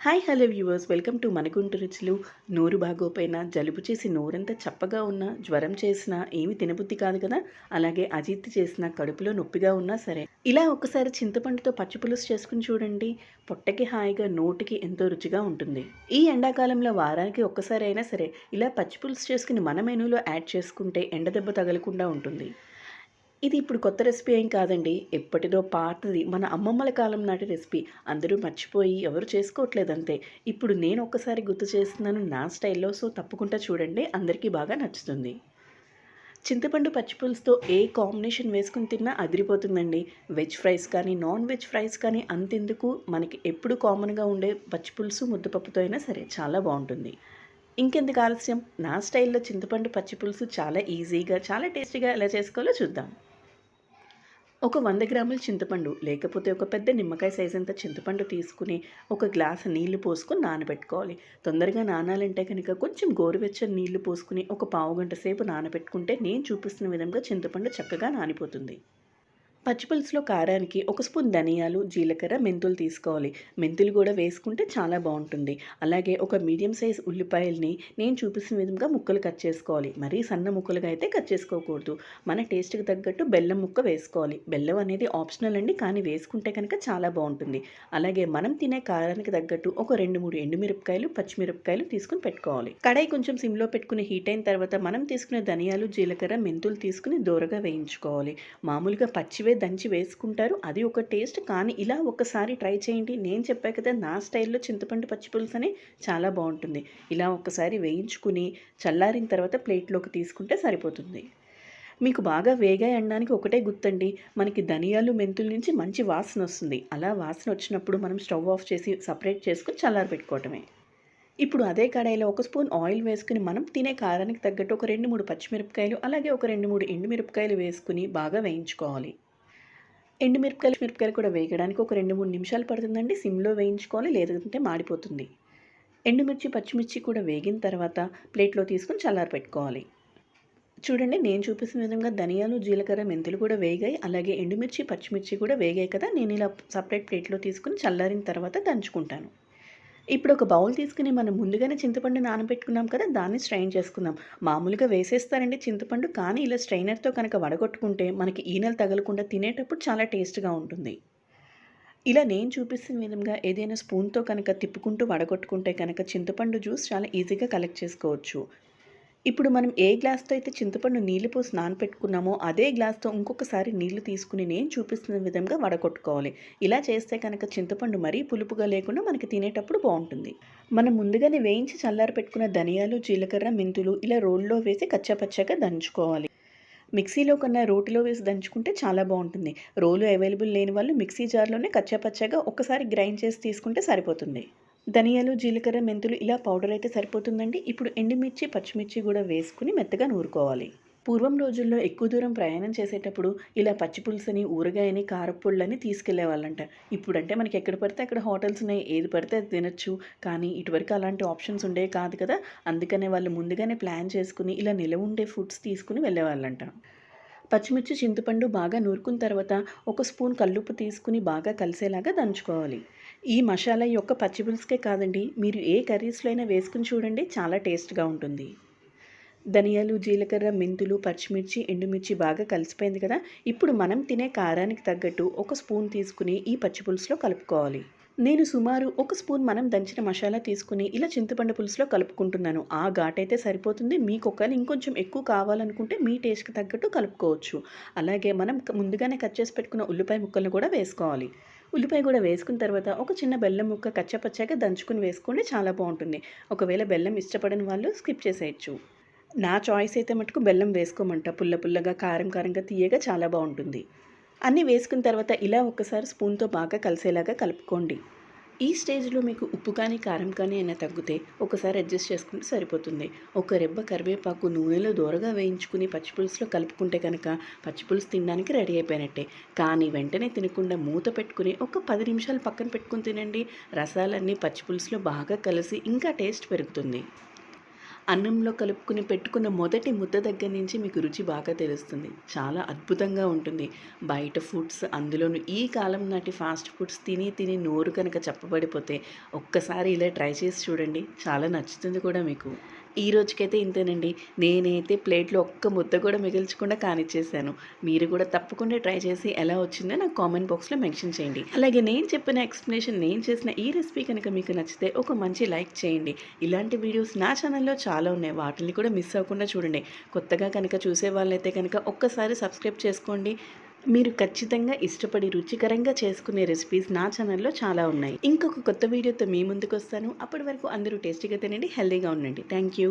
Hi hello viewers. Welcome to మనగుంటు రుచులు. నోరు బాగోపోయినా జలుబు చేసి నోరంతా చప్పగా ఉన్నా జ్వరం చేసినా ఏమి తినబుద్ధి కాదు కదా? అలాగే అజీర్తి చేసినా కడుపులో నొప్పిగా ఉన్నా సరే. ఇలా ఒకసారి చింతపండుతో పచ్చిపులుసు చేసుకుని చూడండి. పొట్టకి హాయిగా నోటికి ఎంతో రుచిగా ఉంటుంది. ఈ ఎండాకాలంలో వారానికి ఒక్కసారి అయినా సరే ఇలా పచ్చి పులుసు చేసుకుని మన మెనూలో యాడ్ చేసుకుంటే ఎండ దెబ్బ తగలకుండా ఉంటుంది. ఇది ఇప్పుడు కొత్త రెసిపీ ఏం కాదండి. ఎప్పటిదో పాతది. మన అమ్మమ్మల కాలం నాటి రెసిపీ. అందరూ మర్చిపోయి ఎవరు చేసుకోవట్లేదు అంతే. ఇప్పుడు నేను ఒక్కసారి గుర్తు చేస్తున్నాను నా స్టైల్లో సో తప్పకుండా చూడండి. అందరికీ బాగా నచ్చుతుంది. చింతపండు పచ్చిపులుసుతో ఏ కాంబినేషన్ వేసుకుని తిన్నా అదిరిపోతుందండి. వెజ్ ఫ్రైస్ కానీ నాన్ వెజ్ ఫ్రైస్ కానీ అంతెందుకు? మనకి ఎప్పుడు కామన్గా ఉండే పచ్చిపులుసు ముద్దపప్పుతో అయినా సరే చాలా బాగుంటుంది. ఇంకెందుకు ఆలస్యం? నా స్టైల్లో చింతపండు పచ్చిపులుసు చాలా ఈజీగా చాలా టేస్టీగా ఎలా చేసుకోవాలో చూద్దాం. ఒక వంద గ్రాముల చింతపండు లేకపోతే ఒక పెద్ద నిమ్మకాయ సైజ్ అంత చింతపండు తీసుకుని ఒక గ్లాస్ నీళ్ళు పోసుకొని నానబెట్టుకోవాలి. తొందరగా నానాలంటే కనుక కొంచెం గోరువెచ్చని నీళ్ళు పోసుకుని ఒక పావు గంట సేపు నానబెట్టుకుంటే నేను చూపిస్తున్న విధంగా చింతపండు చక్కగా నానిపోతుంది. పచ్చిపులుసులో కారానికి ఒక స్పూన్ ధనియాలు జీలకర్ర మెంతులు తీసుకోవాలి. మెంతులు కూడా వేసుకుంటే చాలా బాగుంటుంది. అలాగే ఒక మీడియం సైజ్ ఉల్లిపాయల్ని నేను చూపిస్తున్న విధంగా ముక్కలు కట్ చేసుకోవాలి. మరీ సన్న ముక్కలుగా అయితే కట్ చేసుకోకూడదు. మన టేస్ట్కి తగ్గట్టు బెల్లం ముక్క వేసుకోవాలి. బెల్లం అనేది ఆప్షనల్ అండి కానీ వేసుకుంటే కనుక చాలా బాగుంటుంది. అలాగే మనం తినే కారానికి తగ్గట్టు ఒక రెండు మూడు ఎండుమిరపకాయలు పచ్చిమిరపకాయలు తీసుకుని పెట్టుకోవాలి. కడాయి కొంచెం సిమ్లో పెట్టుకుని హీట్ అయిన తర్వాత మనం తీసుకునే ధనియాలు జీలకర్ర మెంతులు తీసుకుని దూరగా వేయించుకోవాలి. మామూలుగా పచ్చివే దంచి వేసుకుంటారు. అది ఒక టేస్ట్. కానీ ఇలా ఒకసారి ట్రై చేయండి. నేను చెప్పా కదా నా స్టైల్లో చింతపండు పచ్చిపులుసనే చాలా బాగుంటుంది. ఇలా ఒకసారి వేయించుకుని చల్లారిన తర్వాత ప్లేట్లోకి తీసుకుంటే సరిపోతుంది. మీకు బాగా వేగాయి అనడానికి ఒకటే గుర్తండి. మనకి ధనియాలు మెంతుల నుంచి మంచి వాసన వస్తుంది. అలా వాసన వచ్చినప్పుడు మనం స్టవ్ ఆఫ్ చేసి సపరేట్ చేసుకుని చల్లారి పెట్టుకోవటమే. ఇప్పుడు అదే కడాయిలో ఒక స్పూన్ ఆయిల్ వేసుకుని మనం తినే కారానికి తగ్గట్టు ఒక రెండు మూడు పచ్చిమిరపకాయలు అలాగే ఒక రెండు మూడు ఎండుమిరపకాయలు వేసుకుని బాగా వేయించుకోవాలి. ఎండుమిరపకాయలు మిరపకాయలు కూడా వేయడానికి ఒక రెండు మూడు నిమిషాలు పడుతుందండి. సిమ్లో వేయించుకోవాలి లేదంటే మాడిపోతుంది. ఎండుమిర్చి పచ్చిమిర్చి కూడా వేగిన తర్వాత ప్లేట్లో తీసుకుని చల్లారి పెట్టుకోవాలి. చూడండి నేను చూపిస్తున్న విధంగా ధనియాలు జీలకర్ర మెంతులు కూడా వేగాయి. అలాగే ఎండుమిర్చి పచ్చిమిర్చి కూడా వేగాయి కదా. నేను ఇలా సపరేట్ ప్లేట్లో తీసుకుని చల్లారిన తర్వాత దంచుకుంటాను. ఇప్పుడు ఒక బౌల్ తీసుకుని మనం ముందుగానే చింతపండు నానబెట్టుకున్నాం కదా దాన్ని స్ట్రైన్ చేసుకుందాం. మామూలుగా వేసేస్తారండి చింతపండు కానీ ఇలా స్ట్రైనర్తో కనుక వడగొట్టుకుంటే మనకి ఈనెలు తగలకుండా తినేటప్పుడు చాలా టేస్ట్గా ఉంటుంది. ఇలా నేను చూపిస్తున్న విధంగా ఏదైనా స్పూన్తో కనుక తిప్పుకుంటూ వడగొట్టుకుంటే కనుక చింతపండు జ్యూస్ చాలా ఈజీగా కలెక్ట్ చేసుకోవచ్చు. ఇప్పుడు మనం ఏ గ్లాస్తో అయితే చింతపండు నీళ్ళు పోసి నానపెట్టుకున్నామో అదే గ్లాస్తో ఇంకొకసారి నీళ్ళు తీసుకుని నేను చూపిస్తున్న విధంగా వడకొట్టుకోవాలి ఇలా చేస్తే కనుక చింతపండు మరీ పులుపుగా లేకుండా మనకి తినేటప్పుడు బాగుంటుంది. మనం ముందుగానే వేయించి చల్లారి పెట్టుకున్న ధనియాలు జీలకర్ర మెంతులు ఇలా రోల్లో వేసి కచ్చాపచ్చాగా దంచుకోవాలి. మిక్సీలో కన్నా రోటిలో వేసి దంచుకుంటే చాలా బాగుంటుంది. రోలు అవైలబుల్ లేని వాళ్ళు మిక్సీ జార్లోనే కచ్చాపచ్చాగా ఒకసారి గ్రైండ్ చేసి తీసుకుంటే సరిపోతుంది. ధనియాలు జీలకర్ర మెంతులు ఇలా పౌడర్ అయితే సరిపోతుందండి. ఇప్పుడు ఎండుమిర్చి పచ్చిమిర్చి కూడా వేసుకుని మెత్తగా నూరుకోవాలి. పూర్వం రోజుల్లో ఎక్కువ దూరం ప్రయాణం చేసేటప్పుడు ఇలా పచ్చిపులుసని ఊరగాయని కారపుళ్ళని తీసుకెళ్ళేవాళ్ళంట. ఇప్పుడంటే మనకి ఎక్కడ పడితే అక్కడ హోటల్స్ ఉన్నాయి. ఏది పడితే అది తినచ్చు. కానీ ఇటువరకు అలాంటి ఆప్షన్స్ ఉండేవి కాదు కదా. అందుకనే వాళ్ళు ముందుగానే ప్లాన్ చేసుకుని ఇలా నిలవ ఉండే ఫుడ్స్ తీసుకుని వెళ్ళేవాళ్ళంట. పచ్చిమిర్చి చింతపండు బాగా నూరుకున్న తర్వాత ఒక స్పూన్ కల్లుప్పు తీసుకుని బాగా కలిసేలాగా దంచుకోవాలి. ఈ మసాలా యొక్క పచ్చిపులుసుకే కాదండి మీరు ఏ కర్రీస్లో అయినా వేసుకుని చూడండి చాలా టేస్ట్గా ఉంటుంది. ధనియాలు జీలకర్ర మెంతులు పచ్చిమిర్చి ఎండుమిర్చి బాగా కలిసిపోయింది కదా ఇప్పుడు మనం తినే కారానికి తగ్గట్టు ఒక స్పూన్ తీసుకుని ఈ పచ్చిపులుసులో కలుపుకోవాలి. నేను సుమారు ఒక స్పూన్ మనం దంచిన మసాలా తీసుకుని ఇలా చింతపండు పులుసులో కలుపుకుంటున్నాను. ఆ ఘాట్ అయితే సరిపోతుంది. మీకు ఒకవేళ ఇంకొంచెం ఎక్కువ కావాలనుకుంటే మీ టేస్ట్కి తగ్గట్టు కలుపుకోవచ్చు. అలాగే మనం ముందుగానే కట్ చేసి పెట్టుకున్న ఉల్లిపాయ ముక్కలను కూడా వేసుకోవాలి. ఉల్లిపాయ కూడా వేసుకున్న తర్వాత ఒక చిన్న బెల్లం ముక్క కచ్చపచ్చగా దంచుకుని వేసుకుంటే చాలా బాగుంటుంది. ఒకవేళ బెల్లం ఇష్టపడని వాళ్ళు స్కిప్ చేసేయచ్చు. నా చాయిస్ అయితే మటుకు బెల్లం వేసుకోమంట. పుల్ల పుల్లగా కారం కారంగా తీయగా చాలా బాగుంటుంది. అన్నీ వేసుకున్న తర్వాత ఇలా ఒక్కసారి స్పూన్తో బాగా కలిసేలాగా కలుపుకోండి. ఈ స్టేజ్లో మీకు ఉప్పు కానీ కారం కానీ అయినా తగ్గితే ఒకసారి అడ్జస్ట్ చేసుకుంటే సరిపోతుంది. ఒక రెబ్బ కరివేపాకు నూనెలో దూరగా వేయించుకుని పచ్చిపులుసులో కలుపుకుంటే కనుక పచ్చిపులుసు తినడానికి రెడీ అయిపోయినట్టే. కానీ వెంటనే తినకుండా మూత పెట్టుకుని ఒక పది నిమిషాలు పక్కన పెట్టుకుని తినండి. రసాలన్నీ పచ్చిపులుసులో బాగా కలిసి ఇంకా టేస్ట్ పెరుగుతుంది. అన్నంలో కలుపుకుని పెట్టుకున్న మొదటి ముద్ద దగ్గర నుంచి మీకు రుచి బాగా తెలుస్తుంది. చాలా అద్భుతంగా ఉంటుంది. బయట ఫుడ్స్ అందులోనూ ఈ కాలం నాటి ఫాస్ట్ ఫుడ్స్ తిని తిని నోరు కనుక చెప్పబడిపోతే ఒక్కసారి ఇలా ట్రై చేసి చూడండి. చాలా నచ్చుతుంది కూడా మీకు. ఈ రోజుకైతే ఇంతేనండి. నేనైతే ప్లేట్లో ఒక్క ముద్ద కూడా మిగిల్చకుండా కానిచ్చేసాను. మీరు కూడా తప్పకుండా ట్రై చేసి ఎలా వచ్చిందో నాకు కామెంట్ బాక్స్లో మెన్షన్ చేయండి. అలాగే నేను చెప్పిన ఎక్స్ప్లెనేషన్ నేను చేసిన ఈ రెసిపీ కనుక మీకు నచ్చితే ఒక మంచి లైక్ చేయండి. ఇలాంటి వీడియోస్ నా ఛానల్లో చాలా ఉన్నాయి. వాటిని కూడా మిస్ అవ్వకుండా చూడండి. కొత్తగా కనుక చూసే వాళ్ళైతే కనుక ఒక్కసారి సబ్స్క్రైబ్ చేసుకోండి. మీరు ఖచ్చితంగా ఇష్టపడి రుచికరంగా చేసుకునే రెసిపీస్ నా ఛానల్లో చాలా ఉన్నాయి. ఇంకొక కొత్త వీడియోతో మీ ముందుకు వస్తాను అప్పటి వరకు అందరూ టేస్టీగా తినండి హెల్దీగా ఉండండి. Thank you